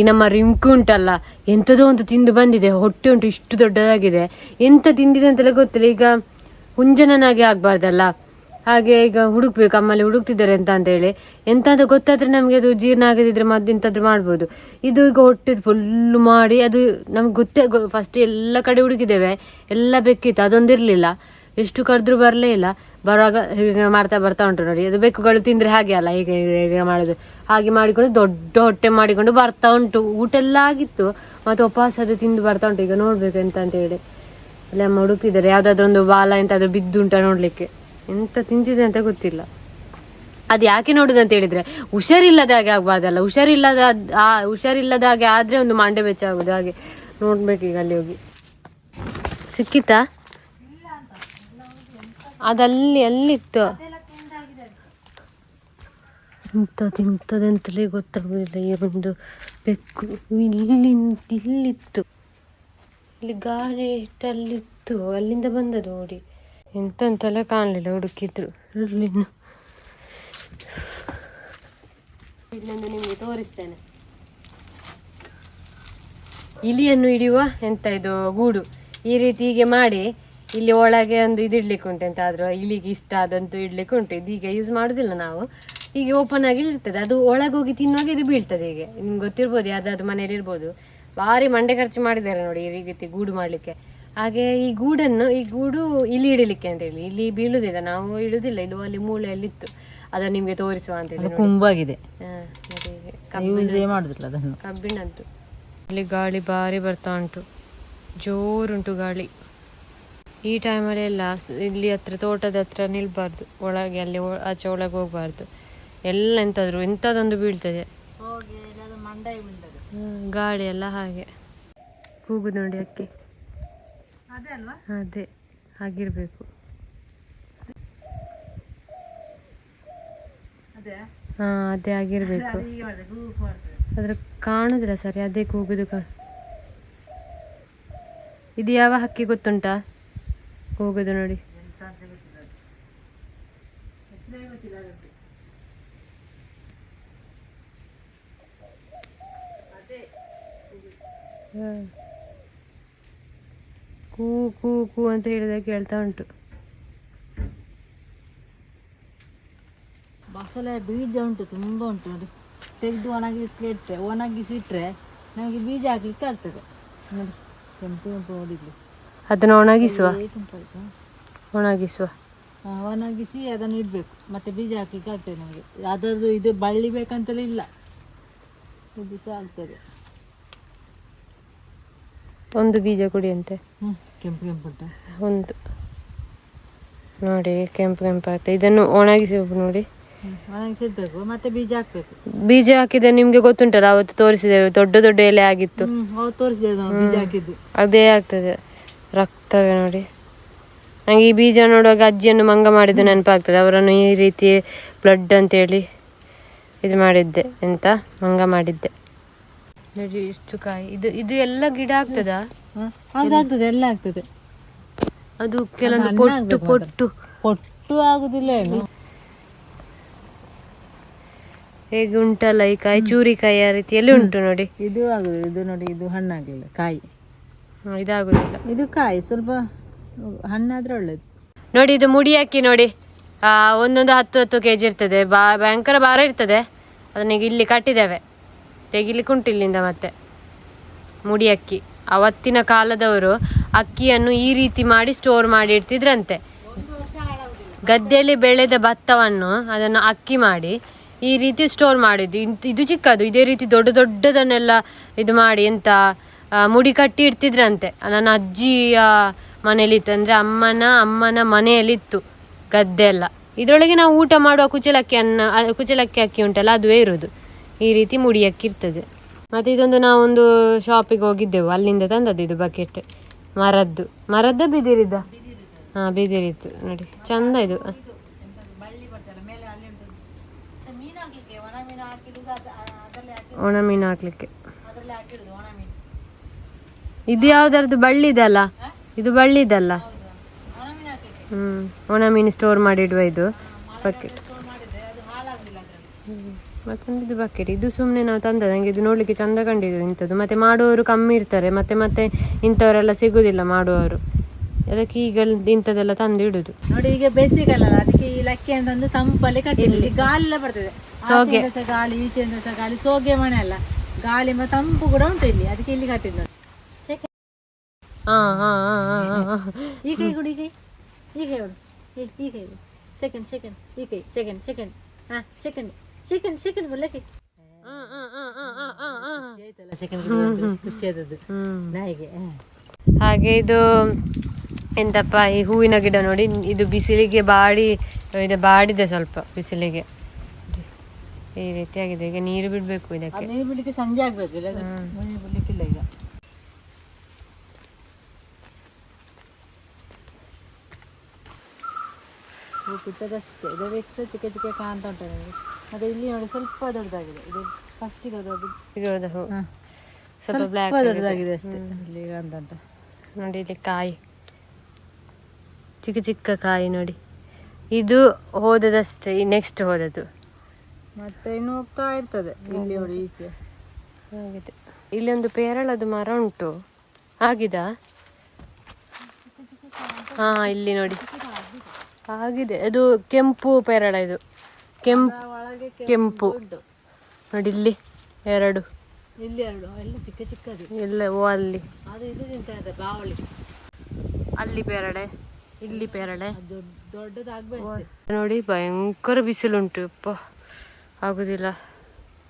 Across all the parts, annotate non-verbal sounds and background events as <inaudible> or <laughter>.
ಈ ನಮ್ಮ ರಿಮ್ಕು ಉಂಟಲ್ಲ ಎಂಥದೋ ಒಂದು ತಿಂದು ಬಂದಿದೆ, ಹೊಟ್ಟೆ ಉಂಟು, ಇಷ್ಟು ದೊಡ್ಡದಾಗಿದೆ. ಎಂತ ತಿಂದಿದೆ ಅಂತೆಲ್ಲ ಗೊತ್ತಿಲ್ಲ, ಈಗ ಹುಂಜನನಾಗೆ ಆಗಬಾರ್ದಲ್ಲ. ಹಾಗೆ ಈಗ ಹುಡುಕ್ಬೇಕು, ಅಮ್ಮಲ್ಲಿ ಹುಡುಕ್ತಿದ್ದಾರೆ ಅಂತ ಹೇಳಿ. ಎಂತ ಅಂತ ಗೊತ್ತಾದ್ರೆ ನಮಗೆ ಅದು ಜೀರ್ಣ ಆಗದಿದ್ರೆ ಮದ್ದು ಇಂಥದ್ದು ಮಾಡ್ಬೋದು. ಇದು ಈಗ ಹೊಟ್ಟೆ ಫುಲ್ಲು ಮಾಡಿ, ಅದು ನಮ್ಗೆ ಗೊತ್ತೇ, ಫಸ್ಟ್ ಎಲ್ಲ ಕಡೆ ಹುಡುಕಿದ್ದೇವೆ, ಎಲ್ಲ ಬೆಕ್ಕಿತ್ತು, ಅದೊಂದಿರಲಿಲ್ಲ. ಎಷ್ಟು ಕರೆದ್ರೂ ಬರಲೇ ಇಲ್ಲ. ಬರುವಾಗ ಹೀಗೆ ಮಾಡ್ತಾ ಬರ್ತಾ ಉಂಟು ನೋಡಿ. ಅದು ಬೆಕ್ಕುಗಳು ತಿಂದ್ರೆ ಹಾಗೆ ಅಲ್ಲ, ಹೀಗೆ ಹೀಗೆ ಮಾಡೋದು. ಹಾಗೆ ಮಾಡಿಕೊಂಡು ದೊಡ್ಡ ಹೊಟ್ಟೆ ಮಾಡಿಕೊಂಡು ಬರ್ತಾ ಉಂಟು. ಊಟ ಎಲ್ಲ ಆಗಿತ್ತು. ಮತ್ತೆ ಉಪವಾಸ ಅದು ತಿಂದು ಬರ್ತಾ ಉಂಟು. ಈಗ ನೋಡಬೇಕು ಎಂತ ಅಂತ ಹೇಳಿ. ಅಲ್ಲಿ ಅಮ್ಮ ಹುಡುಕ್ತಿದ್ದಾರೆ. ಯಾವ್ದಾದ್ರು ಒಂದು ಬಾಲ ಎಂತಾದ್ರೂ ಬಿದ್ದುಂಟ ನೋಡಲಿಕ್ಕೆ. ಎಂತ ತಿಂತಿದೆ ಅಂತ ಗೊತ್ತಿಲ್ಲ. ಅದು ಯಾಕೆ ನೋಡುದು ಅಂತ ಹೇಳಿದ್ರೆ, ಹುಷಾರಿಲ್ಲದ ಹಾಗೆ ಆಗ್ಬಾರ್ದಲ್ಲ. ಹುಷಾರಿಲ್ಲದ, ಆ, ಹುಷಾರಿಲ್ಲದ ಹಾಗೆ ಆದ್ರೆ ಒಂದು ಮಂಡೆ ಬೆಚ್ಚ ಆಗುದು. ಹಾಗೆ ನೋಡ್ಬೇಕು ಈಗ ಅಲ್ಲಿ ಹೋಗಿ. ಸಿಕ್ಕಿತಾ? ಅದಲ್ಲಿ ಅಲ್ಲಿತ್ತು ಇಂಥದ್ದು ಅಂತಲೇ ಗೊತ್ತಾಗುದಿಲ್ಲ. ಈ ಒಂದು ಬೆಕ್ಕು ಇಲ್ಲಿ ಇಲ್ಲಿತ್ತು. ಇಲ್ಲಿ ಗಾಳಿ ಇಟ್ಟಲ್ಲಿತ್ತು ಅಲ್ಲಿಂದ ಬಂದದ್ದು ಓಡಿ. ಎಂತಂತೆಲ್ಲ ಕಾಣಲಿಲ್ಲ ಹುಡುಕಿದ್ರು. ಇರಲಿನ್ನು ಇಲ್ಲೊಂದು ನಿಮಗೆ ತೋರಿಸ್ತೇನೆ. ಇಲಿಯನ್ನು ಹಿಡಿಯುವ ಎಂತ ಇದು ಗೂಡು. ಈ ರೀತಿ ಹೀಗೆ ಮಾಡಿ ಇಲ್ಲಿ ಒಳಗೆ ಒಂದು ಇದು ಇಡ್ಲಿಕ್ಕೆ ಉಂಟು ಇಲ್ಲಿಗೆ ಆದ್ರೂ ಇಲಿಗೆ ಇಷ್ಟ ಆದಂತೂ ಇಡ್ಲಿಕ್ಕೆ ಉಂಟು. ಇದೀಗ ಈಗ ಯೂಸ್ ಮಾಡುದಿಲ್ಲ ನಾವು. ಹೀಗೆ ಓಪನ್ ಆಗಿ ಇರ್ತದೆ. ಅದು ಒಳಗೆ ಹೋಗಿ ತಿನ್ನುವಾಗ ಇದು ಬೀಳ್ತದೆ ಹೀಗೆ. ನಿಮ್ಗೆ ಗೊತ್ತಿರ್ಬೋದು ಯಾವ್ದಾದ್ರು ಮನೇಲಿ ಇರ್ಬೋದು. ಭಾರಿ ಮಂಡೆ ಖರ್ಚು ಮಾಡಿದ್ದಾರೆ ನೋಡಿ ಈ ರೀತಿ ಗೂಡು ಮಾಡ್ಲಿಕ್ಕೆ. ಹಾಗೆ ಈ ಗೂಡನ್ನು ಈ ಗೂಡು ಇಲ್ಲಿ ಇಡಲಿಕ್ಕೆ ಅಂತ ಹೇಳಿ. ಇಲ್ಲಿ ಬೀಳುದಿಲ್ಲ ನಾವು ಇಡುದಿಲ್ಲ. ಇದು ಅಲ್ಲಿ ಮೂಳೆಯಲ್ಲಿ ಇತ್ತು ಅದನ್ನು ನಿಮ್ಗೆ ತೋರಿಸುವ ಅಂತ ಹೇಳಿ ಅದು ಕುಂಬಾಗಿದೆ. ಹಾ, ನೋಡಿ ಹೀಗೆ. ಯೂಸೇ ಮಾಡುದಿಲ್ಲ ಅದನ್ನು. ಕಬ್ಬಿಣದ್ದು. ಇಲ್ಲಿ ಗಾಳಿ ಭಾರಿ ಬರ್ತಾ ಉಂಟು. ಜೋರುಂಟು ಗಾಳಿ. ಈ ಟೈಮಲ್ಲಿ ಎಲ್ಲ ಇಲ್ಲಿ ಹತ್ರ ತೋಟದ ಹತ್ರ ನಿಲ್ಬಾರ್ದು. ಒಳಗೆ ಅಲ್ಲಿ ಆಚೆ ಒಳಗೆ ಹೋಗ್ಬಾರ್ದು. ಎಲ್ಲ ಎಂತಾದ್ರು ಎಂಥದೊಂದು ಬೀಳ್ತದೆ. ಗಾಳಿ ಎಲ್ಲ ಹಾಗೆ. ಕೂಗುದು ನೋಡಿ ಅಕ್ಕಿ. ಅದೇ ಹಾಗಿರ್ಬೇಕು. ಹಾ ಅದೇ ಆಗಿರ್ಬೇಕು ಅದ್ರ ಕಾಣುದಿಲ್ಲ ಸರಿ ಅದೇ ಕೂಗುದು ಕಾ ಇದು ಯಾವ ಹಕ್ಕಿ ಗೊತ್ತುಂಟಾ? ಕೂಗುದು ನೋಡಿ. ಕೂ ಕೂ ಕೂ ಅಂತ ಹೇಳಿದಾಗ ಕೇಳ್ತಾ ಉಂಟು. ಬಸಳೆ ಬೀಜ ಉಂಟು, ತುಂಬ ಉಂಟು ನೋಡಿ. ತೆಗೆದು ಒಣಗಿಸಿ ಇಟ್ಟರೆ ಒಣಗಿಸಿಟ್ರೆ ನಮಗೆ ಬೀಜ ಹಾಕ್ಲಿಕ್ಕೆ ಆಗ್ತದೆ. ನೋಡಿ, ಕೆಂಪು ಕೆಂಪು ನೋಡಿದ್ಲು ಅದನ್ನು ಒಣಗಿಸುವ. ಒಣಗಿಸುವ. ಒಣಗಿಸಿ ಅದನ್ನು ಇಡಬೇಕು. ಮತ್ತೆ ಬೀಜ ಹಾಕಿ ಆಗ್ತದೆ ನಮಗೆ. ಅದರದ್ದು ಇದು ಬಳ್ಳಿ ಬೇಕಂತಲೇ ಇಲ್ಲ. ಇದು ಸಹ ಆಗ್ತದೆ. ಒಂದು ಬೀಜ ಕುಡಿಯಂತೆ. ಕೆಂಪು ಕೆಂಪು ಉಂಟು? ಒಂದು. ನೋಡಿ ಕೆಂಪು ಕೆಂಪು ಆಗ್ತದೆ ಇದನ್ನು ಒಣಗಿಸಿ ನೋಡಿ. ಒಣಗಿಸಿ ಇಡಬೇಕು ಮತ್ತೆ ಬೀಜ ಹಾಕ್ಬೇಕು. ಬೀಜ ಹಾಕಿದ್ರೆ ನಿಮ್ಗೆ ಗೊತ್ತುಂಟಲ್ಲ ಅವತ್ತು ತೋರಿಸಿದೆ ದೊಡ್ಡ ದೊಡ್ಡ ಎಲೆ ಆಗಿತ್ತು. ತೋರಿಸಿದೆ ಬೀಜ ಹಾಕಿದ್ದು. ಅದೇ ಆಗ್ತದೆ. ರಕ್ತವೇ ನೋಡಿ. ನಂಗೆ ಈ ಬೀಜ ನೋಡುವಾಗ ಅಜ್ಜಿಯನ್ನು ಮಂಗ ಮಾಡಿದ್ದು ನೆನಪಾಗ್ತದೆ. ಅವರನ್ನು ಈ ರೀತಿ ಬ್ಲಡ್ ಅಂತೇಳಿ ಇದು ಮಾಡಿದ್ದೆ ಎಂತ ಮಂಗ ಮಾಡಿದ್ದೆ. ನೋಡಿ ಇಷ್ಟು ಕಾಯಿ. ಇದು ಇದು ಎಲ್ಲ ಗಿಡ ಆಗ್ತದ? ಅದಾಗ್ತದೆ ಎಲ್ಲ ಆಗ್ತದೆ. ಅದು ಕೆಲವೊಂದು ಪೊಟ್ಟು ಪೊಟ್ಟು. ಪೊಟ್ಟು ಆಗುದಿಲ್ಲ ಏನು? ಹೇಗೆ ಉಂಟಲ್ಲ ಈ ಕಾಯಿ? ಚೂರಿಕಾಯಿ ಆ ರೀತಿಯಲ್ಲಿ ಉಂಟು ನೋಡಿ. ಇದು ಆಗುದು ಇದು ನೋಡಿ ಇದು ಹಣ್ಣಾಗ್ಲಿಲ್ಲ. ಕಾಯಿ. ಇದಾಗುದಿಲ್ಲ. ಇದು ಕಾಯಿ ಸ್ವಲ್ಪ ಹಣ್ಣಾದ್ರೆ ಒಳ್ಳೇದು. ನೋಡಿ ಇದು ಮುಡಿ ಅಕ್ಕಿ ನೋಡಿ. ಆ, ಒಂದೊಂದು ಹತ್ತು ಹತ್ತು ಕೆ ಜಿ ಇರ್ತದೆ. ಬಾ ಭಯಂಕರ ಭಾರ ಇರ್ತದೆ. ಅದನ್ನ ಈಗ ಇಲ್ಲಿ ಕಟ್ಟಿದ್ದೇವೆ. ತೆಗಿಲಿಕ್ಕೆ ಉಂಟು ಇಲ್ಲಿಂದ ಮತ್ತೆ. ಮುಡಿ ಅಕ್ಕಿ. ಅವತ್ತಿನ ಕಾಲದವರು ಅಕ್ಕಿಯನ್ನು ಈ ರೀತಿ ಮಾಡಿ ಸ್ಟೋರ್ ಮಾಡಿ ಇಡ್ತಿದ್ರಂತೆ. ಗದ್ದೆಯಲ್ಲಿ ಬೆಳೆದ ಭತ್ತವನ್ನು ಅದನ್ನು ಅಕ್ಕಿ ಮಾಡಿ ಈ ರೀತಿ ಸ್ಟೋರ್ ಮಾಡಿದ್ದು. ಇದು ಚಿಕ್ಕದು. ಇದೇ ರೀತಿ ದೊಡ್ಡ ದೊಡ್ಡದನ್ನೆಲ್ಲ ಇದು ಮಾಡಿ ಎಂತ ಮುಡಿ ಕಟ್ಟಿ ಇಡ್ತಿದ್ರಂತೆ. ನನ್ನ ಅಜ್ಜಿಯ ಮನೇಲಿತ್ತು. ಅಂದರೆ ಅಮ್ಮನ ಅಮ್ಮನ ಮನೆಯಲ್ಲಿತ್ತು ಗದ್ದೆ ಎಲ್ಲ. ಇದರೊಳಗೆ ನಾವು ಊಟ ಮಾಡುವ ಕುಚಲಕ್ಕಿ ಅನ್ನ ಆ, ಕುಚಲಕ್ಕಿ ಅಕ್ಕಿ ಉಂಟಲ್ಲ ಅದುವೇ ಇರೋದು ಈ ರೀತಿ ಮುಡಿ ಅಕ್ಕಿ ಇರ್ತದೆ. ಮತ್ತು ಇದೊಂದು ನಾವೊಂದು ಶಾಪಿಗೆ ಹೋಗಿದ್ದೆವು. ಅಲ್ಲಿಂದ ತಂದದ್ದು ಇದು ಬಕೆಟ್ ಮರದ್ದು. ಮರದ್ದ ಬಿದಿರಿದ ಹಾಂ ಬಿದಿರಿತ್ತು. ನೋಡಿ ಚಂದ ಇದು. ಒಣ ಮೀನು ಹಾಕ್ಲಿಕ್ಕೆ. ಇದು ಯಾವ್ದಾರದ್ದು ಬಳ್ಳಿದಲ್ಲ ಇದು ಬಳ್ಳಿದಲ್ಲ ಹ್ಮ್ ಒಣ ಮೀನು ಸ್ಟೋರ್ ಮಾಡಿ ಇಡುವ ಇದು ಬಕೆಟ್ ಮತ್ತೊಂದು ಇದು ಬಕೆಟ್ ಇದು ಸುಮ್ಮನೆ ನಾವು ತಂದ ನಂಗೆ ಇದು ನೋಡ್ಲಿಕ್ಕೆ ಚಂದ ಕಂಡಿದ್ದು ಇಂಥದ್ದು. ಮತ್ತೆ ಮಾಡುವವರು ಕಮ್ಮಿ ಇರ್ತಾರೆ ಮತ್ತೆ ಮತ್ತೆ ಇಂಥವರೆಲ್ಲ ಸಿಗುದಿಲ್ಲ ಮಾಡುವವರು. ಅದಕ್ಕೆ ಈಗ ಇಂಥದ್ದೆಲ್ಲ ತಂದು ಇಡುದು. ನೋಡಿ ಈಗ ಬೇಸಿಗೆಲ್ಲ ಅದಕ್ಕೆ ಈ ಲಕ್ಕಿ ಅಂತಂದು ತಂಪಲ್ಲಿ ಕಟ್ಟಿಲ್ಲ ಗಾಳಿ ಎಲ್ಲ ಬರ್ತದೆ. ಸೋಗೆ. ಗಾಳಿ ಈಚೆಯಿಂದ ಸಹ ಗಾಳಿ ಸೋಗೆ ಮನೆ ಅಲ್ಲ ಗಾಳಿ ಮತ್ತೆ ತಂಪು ಕೂಡ ಉಂಟು ಇಲ್ಲಿ. ಅದಕ್ಕೆ ಇಲ್ಲಿ ಕಟ್ಟಿದ್ದು ನೋಡಿ ಶೆಕೆ. ಹಾ ಹಾ ಹಾ ಹಾ ಹಾ ಈ ಕೈ ಕೊಡು ಈ ಕೈ. ಈ ಕೈ ಕೊಡು. ಈ ಈ ಕೈ ಕೊಡು. Second second. ಈ ಕೈ ಸೆಕೆಂಡ್ ಸೆಕೆಂಡ್. ಹಾ ಸೆಕೆಂಡ್ ಸೆಕೆಂಡ್ ಸೆಕೆಂಡ್ ಕೊಡು ಲಕ್ಕಿ ಖುಷಿ ಆದದ್ದು. ನಾಯಿಗೆ ಹಾಗೆ ಇದು ಎಂತಪ್ಪ ಈ ಹೂವಿನ ಗಿಡ ನೋಡಿ ಇದು ಬಿಸಿಲಿಗೆ ಬಾಡಿ ಇದು ಬಾಡಿದೆ ಸ್ವಲ್ಪ ಬಿಸಿಲಿಗೆ. ಈ ರೀತಿಯಾಗಿದೆ ಈಗ ನೀರು ಬಿಡಬೇಕು ಇದಕ್ಕೆ. ನೀರು ಬಿಡ್ಲಿಕ್ಕೆ ಸಂಜೆ ಆಗ್ಬೇಕು ಇಲ್ಲ ನೀರು ಬಿಡ್ಲಿಕ್ಕಿಲ್ಲ ಈಗ. ಬಿಟ್ಟದಷ್ಟೇ ಇದು ವೆಕ್ಸ ಚಿಕ್ಕ ಚಿಕ್ಕ ಕಾಣ್ತಾ ಉಂಟು ನನಗೆ. ಮತ್ತೆ ಇಲ್ಲಿ ನೋಡಿ ಸ್ವಲ್ಪ ದೊಡ್ಡದಾಗಿದೆ. ಇದು ಫಸ್ಟಿಗೆ ಅದು. ಸ್ವಲ್ಪ ಬ್ಲ್ಯಾಕ್ ದೊಡ್ಡದಾಗಿದೆ ಅಷ್ಟೇ. ಇಲ್ಲಿ ಕಾಣ್ತಾ ಉಂಟು. ನೋಡಿ ಇಲ್ಲಿ ಕಾಯಿ. ಚಿಕ್ಕ ಚಿಕ್ಕ ಕಾಯಿ ನೋಡಿ. ಇದು ಹೋದದಷ್ಟೇ. ಈ ನೆಕ್ಸ್ಟ್ ಹೋದದ್ದು. ಮತ್ತೆ ಇನ್ನು ಹೋಗ್ತಾ ಇರ್ತದೆ. ಇಲ್ಲಿ ನೋಡಿ ಈಚೆ. ಆಗಿದೆ. ಇಲ್ಲಿ ಒಂದು ಪೇರಳದ ಮರ ಉಂಟು. ಆಗಿದಾ? ಹಾ ಇಲ್ಲಿ ನೋಡಿ. ಆಗಿದೆ. ಅದು ಕೆಂಪು ಪೇರಳ ಇದು. ಕೆಂಪು ಒಳಗೆ ಕೆಂಪು ನೋಡಿ ಇಲ್ಲಿ ಎರಡು. ಇಲ್ಲಿ ಎರಡು. ಚಿಕ್ಕ ಚಿಕ್ಕದು. ಇಲ್ಲ ಓ ಅಲ್ಲಿ. ಅದು ಇದು ತಿಂತ ಇದೆ ಬಾವಳಿ ಅಲ್ಲಿ ಪೇರಳೆ ಇಲ್ಲಿ ಪೇರಳೆ. ದೊಡ್ಡದಾಗ್ಬೇಕು ನೋಡಿ ಭಯಂಕರ ಬಿಸಿಲುಂಟು. ಅಪ್ಪ ಆಗುದಿಲ್ಲ.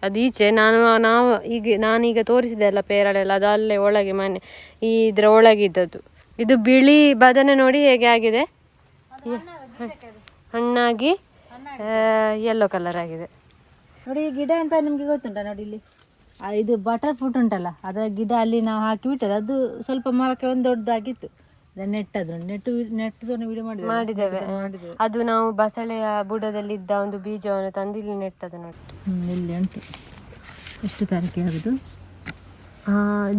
ಅದು ಈಚೆ ನಾನು ನಾವು ಈಗ ನಾನೀಗ ತೋರಿಸಿದೆ ಅಲ್ಲ ಪೇರಳೆ ಎಲ್ಲ ಅದು ಅಲ್ಲೇ ಒಳಗೆ ಮನೆ ಈ ಇದ್ರ ಒಳಗೆ ಇದ್ದದ್ದು ಇದು ಬಿಳಿ ಬದನೆ ನೋಡಿ ಹೇಗೆ ಆಗಿದೆ. ಹಣ್ಣಾಗಿ ಯೆಲ್ಲೋ ಕಲರ್ ಆಗಿದೆ. ನೋಡಿ ಈ ಗಿಡ ಅಂತ ನಿಮಗೆ ಗೊತ್ತುಂಟ ನೋಡಿ ಇಲ್ಲಿ? ಇದು ಬಟರ್ ಫ್ರೂಟ್ ಉಂಟಲ್ಲ ಅದರ ಗಿಡ ಅಲ್ಲಿ ನಾವು ಹಾಕಿ ಬಿಟ್ಟದ್ದು ಅದು ಸ್ವಲ್ಪ ಮರಕ್ಕೆ ಒಂದು ದೊಡ್ಡದಾಗಿತ್ತು. ನೆಟ್ಟದ್ದು ನೆಟ್ಟು ನೆಟ್ಟದನ್ನು ವಿಡಿಯೋ ಮಾಡಿದೆ ಮಾಡಿದ್ದೇವೆ. ಅದು ನಾವು ಬಸಳೆಯ ಬುಡದಲ್ಲಿ ಇದ್ದ ಒಂದು ಬೀಜವನ್ನು ತಂದು ಇಲ್ಲಿ ನೆಟ್ಟದ್ದು ನೋಡಿ. ಇಲ್ಲಿ ಉಂಟು. ಎಷ್ಟು ತಾರೀಕಿಗೆ ಆಗುದು?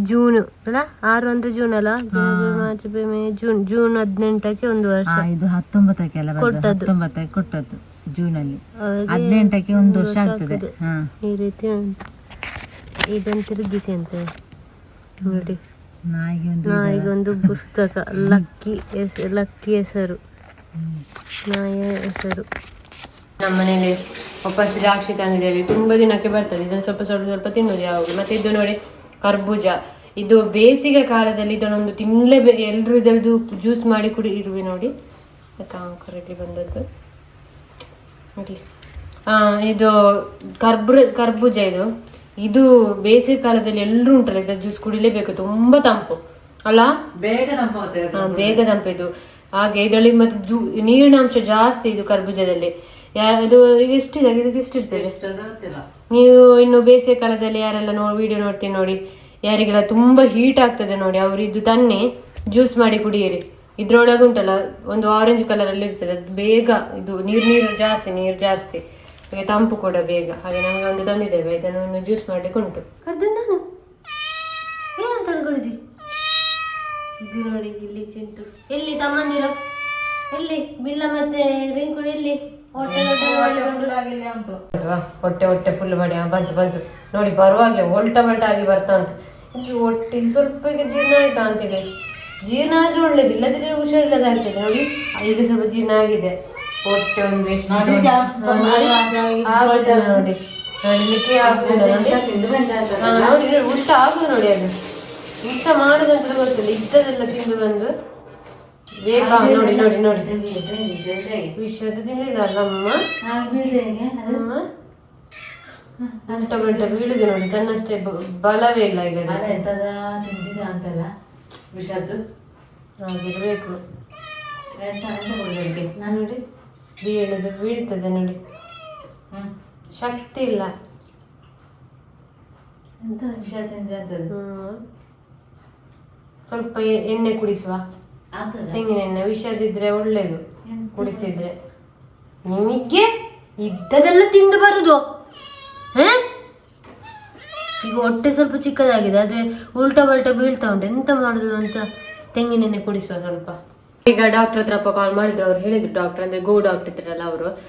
ಜೂನ್ ಅಲ್ಲ? ಆರು ಅಂದ್ರೆ ಜೂನ್ ಅಲ್ಲ? June March May June. June ಹದಿನೆಂಟಕ್ಕೆ ಒಂದು ವರ್ಷ. ಇದು ಹತ್ತೊಂಬತ್ತಕ್ಕೆ ಅಲ್ಲ ಕೊಟ್ಟದ್ದು. ಹತ್ತೊಂಬತ್ತಕ್ಕೆ ಕೊಟ್ಟದ್ದು ಜೂನ್ ಅಲ್ಲಿ ಹದಿನೆಂಟಕ್ಕೆ ಒಂದು ವರ್ಷ ಆಗ್ತದೆ. ಈ ರೀತಿ ಉಂಟು. ಇದನ್ನು ತಿರುಗಿಸಿ ಅಂತ. ನೋಡಿ. ನಾಯಿಗೆ ಒಂದು ನಾಯಿಗೆ ಒಂದು ಪುಸ್ತಕ. ಲಕ್ಕಿ ಎಸ್ ಲಕ್ಕಿ ಹೆಸರು. ನಾಯಿಯ ಹೆಸರು. ನಮ್ಮ ಮನೇಲಿ ವಾಪಸ್ ದ್ರಾಕ್ಷಿ ತಂದಿದ್ದೇವೆ. ತುಂಬಾ ದಿನಕ್ಕೆ ಬರ್ತದೆ. ಇದನ್ನು ಸ್ವಲ್ಪ ಸ್ವಲ್ಪ ಸ್ವಲ್ಪ ತಿನ್ನೋದು ಯಾವಾಗ? ಮತ್ತೆ ಇದು ನೋಡಿ. ಕರ್ಬೂಜ. ಇದು ಬೇಸಿಗೆ ಕಾಲದಲ್ಲಿ ಇದನ್ನೊಂದು ತಿನ್ನಲೇಬೇ ಎಲ್ಲರೂ ಇದರದ್ದು ಜ್ಯೂಸ್ ಮಾಡಿ ಕುಡಿ ಇರುವೆ ನೋಡಿ. ಕರೆಕ್ಟ್ಲಿ ಬಂದದ್ದು? ಇದು ಕರ್ಬೂರ ಕರ್ಬೂಜ ಇದು. ಇದು ಬೇಸಿಗೆ ಕಾಲದಲ್ಲಿ ಎಲ್ಲರೂ ಉಂಟಲ್ಲ ಇದರ ಜ್ಯೂಸ್ ಕುಡಿಲೇಬೇಕು. ತುಂಬಾ ತಂಪು. ಅಲ್ಲ? ಬೇಗ ತಂಪು ಬೇಗ ಬೇಗ ತಂಪಿದು ಹಾಗೆ ಇದರಲ್ಲಿ ಮತ್ತೆ ನೀರಿನ ಅಂಶ ಜಾಸ್ತಿ ಇದು ಕರ್ಬೂಜದಲ್ಲಿ. ಯಾರು ಇದು ಈಗ ಎಷ್ಟಿದೆ ಇದಕ್ಕೆ ಎಷ್ಟಿರ್ತದೆ ನೀವು ಇನ್ನು ಬೇಸಿಗೆ ಕಾಲದಲ್ಲಿ ಯಾರೆಲ್ಲ ನೋಡಿ ವಿಡಿಯೋ ನೋಡ್ತೀನಿ ನೋಡಿ. ಯಾರಿಗೆಲ್ಲ ತುಂಬಾ ಹೀಟ್ ಆಗ್ತದೆ ನೋಡಿ ಅವ್ರು ಇದು ತನ್ನಿ ಜ್ಯೂಸ್ ಮಾಡಿ ಕುಡಿಯಿರಿ. ಇದ್ರೊಳಗೆ ಉಂಟಲ್ಲ ಒಂದು ಆರೆಂಜ್ ಕಲರ್ ಅಲ್ಲಿ ಇರ್ತದೆ ಅದು ಬೇಗ ಇದು ನೀರು ನೀರು ಜಾಸ್ತಿ ನೀರು ಜಾಸ್ತಿ. ಹಾಗೆ ತಂಪು ಕೂಡ ಬೇಗ. ಹಾಗೆ ನಮಗೆ ಒಂದು ತಂದಿದ್ದೇವೆ ಇದನ್ನು ಜ್ಯೂಸ್ ಮಾಡಲಿಕ್ಕೆ ಉಂಟು. ಕರೆದ ನಾನು? ಏನಂತ ಅನ್ಕೊಂಡಿದ್ದಿ? ಇದು ನೋಡಿ ಇಲ್ಲಿ ಚಿಂಟು. ಎಲ್ಲಿ ತಮ್ಮಂದಿರು? ಎಲ್ಲಿ? ಬಿಲ್ಲ ಮತ್ತೆ ರಿಂಕು ಎಲ್ಲಿ? ಹೊಟ್ಟೆ ಹೊಟ್ಟೆ ಫುಲ್ ಮಾಡಿ ಬಂತು ಬಂತು. ನೋಡಿ ಬರುವಾಗಲೇ ಒಲ್ಟ ಬಲ್ಟ ಆಗಿ ಬರ್ತಾ ಉಂಟು. ಇದು ಹೊಟ್ಟೆಗೆ ಸ್ವಲ್ಪ ಈಗ ಜೀರ್ಣ ಆಯ್ತಾ ಅಂತೇಳಿ ಜೀರ್ಣ ಆದ್ರೂ ಒಳ್ಳೇದು ಇಲ್ಲದಿದ್ರೆ ಹುಷಾರಿಲ್ಲದ ಆಗ್ತದೆ. ನೋಡಿ ಈಗ ಸ್ವಲ್ಪ ಜೀರ್ಣ ಆಗಿದೆ. ಹೊಟ್ಟೆ ಒಂದು ಆಗುದಿಲ್ಲ ನೋಡಿ ನಡಿಲಿಕ್ಕೆ ಆಗ್ತದೆ ನೋಡಿ. ನೋಡಿ ನೋಡಿ, ಉಲ್ಟ ಆಗುದು ನೋಡಿ ಅದು. ಉಲ್ಟ ಮಾಡುದಂತ ಗೊತ್ತಿಲ್ಲ. ಇದ್ದದೆಲ್ಲ ತಿಂದು ಬಂದು ಬೇಗ ನೋಡಿ ನೋಡಿ ನೋಡಿ. ವಿಷದ ತಿನ್ಲಿಲ್ಲ ಅಲ್ಲಮ್ಮ ಟೊಮೆಟೊ ಬೀಳುದು ನೋಡಿ ತನ್ನಷ್ಟೇ ಬಲವೇ ಇಲ್ಲ ಈಗ ಅಂತಲ್ಲ ವಿಷದ್ದು. ಹಾಗಿರ್ಬೇಕು. ನೋಡಿ ಬೀಳುದು ಬೀಳ್ತದೆ ನೋಡಿ. ಶಕ್ತಿ ಇಲ್ಲ. ಸ್ವಲ್ಪ ಎಣ್ಣೆ ಕುಡಿಸುವ. ಆಗ್ತದ. ತೆಂಗಿನ ಎಣ್ಣೆ ವಿಷದಿದ್ರೆ ಒಳ್ಳೇದು. ಕುಡಿಸಿದ್ರೆ. ನಿಮಗೆ ಇದ್ದದೆಲ್ಲ ತಿಂದು ಬರುದು. ಹ? ಈಗ ಹೊಟ್ಟೆ ಸ್ವಲ್ಪ ಚಿಕ್ಕದಾಗಿದೆ ಆದ್ರೆ ಉಲ್ಟಾ ಬಲ್ಟ ಬೀಳ್ತಾ ಉಂಟು. ಎಂತ ಮಾಡುದು ಅಂತ ತೆಂಗಿನೆಣ್ಣೆ ಕುಡಿಸುವ ಸ್ವಲ್ಪ. ಈಗ ಡಾಕ್ಟರ್ ಹತ್ರಪ್ಪ ಕಾಲ್ ಮಾಡಿದ್ರು ಅವ್ರು ಹೇಳಿದ್ರು ಡಾಕ್ಟರ್ ಅಂದ್ರೆ ಗೋ ಡಾಕ್ಟರ್ ಇದ್ರಲ್ಲ ಅವರು.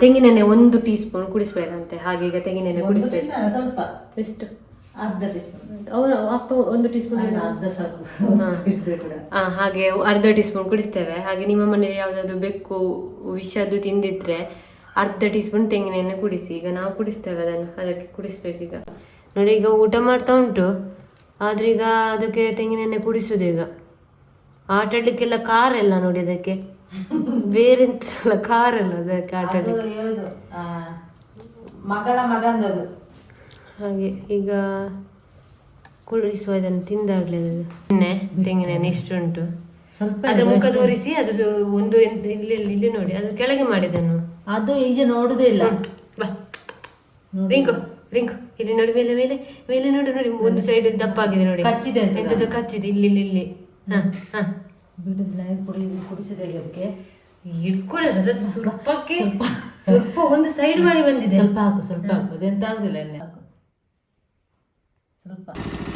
ತೆಂಗಿನೆಣ್ಣೆ ಒಂದು ಟೀ ಸ್ಪೂನ್ ಕುಡಿಸ್ಬೇಕಂತೆ. ಹಾಗೆ ಈಗ ತೆಂಗಿನೆಣ್ಣೆ ಕುಡಿಸ್ಬೇಕು. ಸ್ವಲ್ಪ? ಎಷ್ಟು? ಅರ್ಧ ಟೀ ಸ್ಪೂನ್ ಅವರ ಅಪ್ಪ ಒಂದು ಟೀ ಸ್ಪೂನ್ ಅರ್ಧ ಸಾಕು. <laughs> ಇದ್ರೆ ಕೂಡ. ಆ, ಹಾಗೆ ಅರ್ಧ ಟೀ ಸ್ಪೂನ್ ಕುಡಿಸ್ತೇವೆ. ಹಾಗೆ ನಿಮ್ಮ ಮನೆಯಲ್ಲಿ ಯಾವುದಾದ್ರು ಬೆಕ್ಕು ವಿಷದ್ದು ತಿಂದಿದ್ರೆ ಅರ್ಧ ಟೀ ಸ್ಪೂನ್ ತೆಂಗಿನೆಣ್ಣೆ ಕುಡಿಸಿ. ಈಗ ನಾವು ಕುಡಿಸ್ತೇವೆ ಅದನ್ನು. ಅದಕ್ಕೆ ಕುಡಿಸ್ಬೇಕೀಗ ನೋಡಿ ಈಗ ಊಟ ಮಾಡ್ತಾ ಉಂಟು. ಆದ್ರೆ ಈಗ ಅದಕ್ಕೆ ತೆಂಗಿನೆಣ್ಣೆ ಕುಡಿಸುದು ಈಗ. ಆಟಾಡ್ಲಿಕ್ಕೆಲ್ಲ ಕಾರ್ ಎಲ್ಲ ನೋಡಿ ಅದಕ್ಕೆ. ಬೇರೆ ಎಂತ ಕಾರ್ ಎಲ್ಲ ಅದಕ್ಕೆ ಆಟಾಡ್ಲಿಕ್ಕೆ ಅದು ಆಡ್ಲಿಕ್ಕೆ ಯಾವುದು? ಆ, ಮಗಳ ಮಗಂದದು. ಹಾಗೆ ಈಗ ಕುಳ್ಳಿಸುವ ಇದನ್ನು ತಿಂದಾಗ್ಲೇ ಅದು. ಎಣ್ಣೆ ತೆಂಗಿನೆಣ್ಣೆ ಇಷ್ಟು ಉಂಟು. ಸ್ವಲ್ಪ ಅದ್ರ ಮುಖ ತೋರಿಸಿ ಅದು ಒಂದು ಎಂತ ಇಲ್ಲಿ ಇಲ್ಲಿ ನೋಡಿ ಅದು ಕೆಳಗೆ ಮಾಡಿದನು. ಅದು ಈಗ ನೋಡುದೇ ಇಲ್ಲ. ಬಾ. ರಿಂಕು ರಿಂಕು ಇಲ್ಲಿ ನೋಡಿ ಮೇಲೆ ಮೇಲೆ ಮೇಲೆ ನೋಡಿ ನೋಡಿ ಒಂದು ಸೈಡ್ ದಪ್ಪ ಆಗಿದೆ ನೋಡಿ. ಕಚ್ಚಿದೆ ಎಂತದ್ದು ಕಚ್ಚಿದೆ ಇಲ್ಲಿ ಇಲ್ಲಿ ಇಲ್ಲಿ. ಹ ಹ. ಬಿಡುದಿಲ್ಲ ಇದು ಕುಡಿ ಕುಡಿಸಿದೆ ಅದಕ್ಕೆ. ಹಿಡ್ಕೊಳ್ಳೋದು ಸ್ವಲ್ಪಕ್ಕೆ ಸ್ವಲ್ಪ ಒಂದು ಸೈಡ್ ಮಾಡಿ ಬಂದಿದೆ. ಸ್ವಲ್ಪ ಹಾಕು ಸ್ವಲ್ಪ ಹಾಕು. ಅದೆಂತ ಆಗುದಿಲ್ಲ ಎಣ್ಣೆ. ಹಾಕು ಸ್ವಲ್ಪ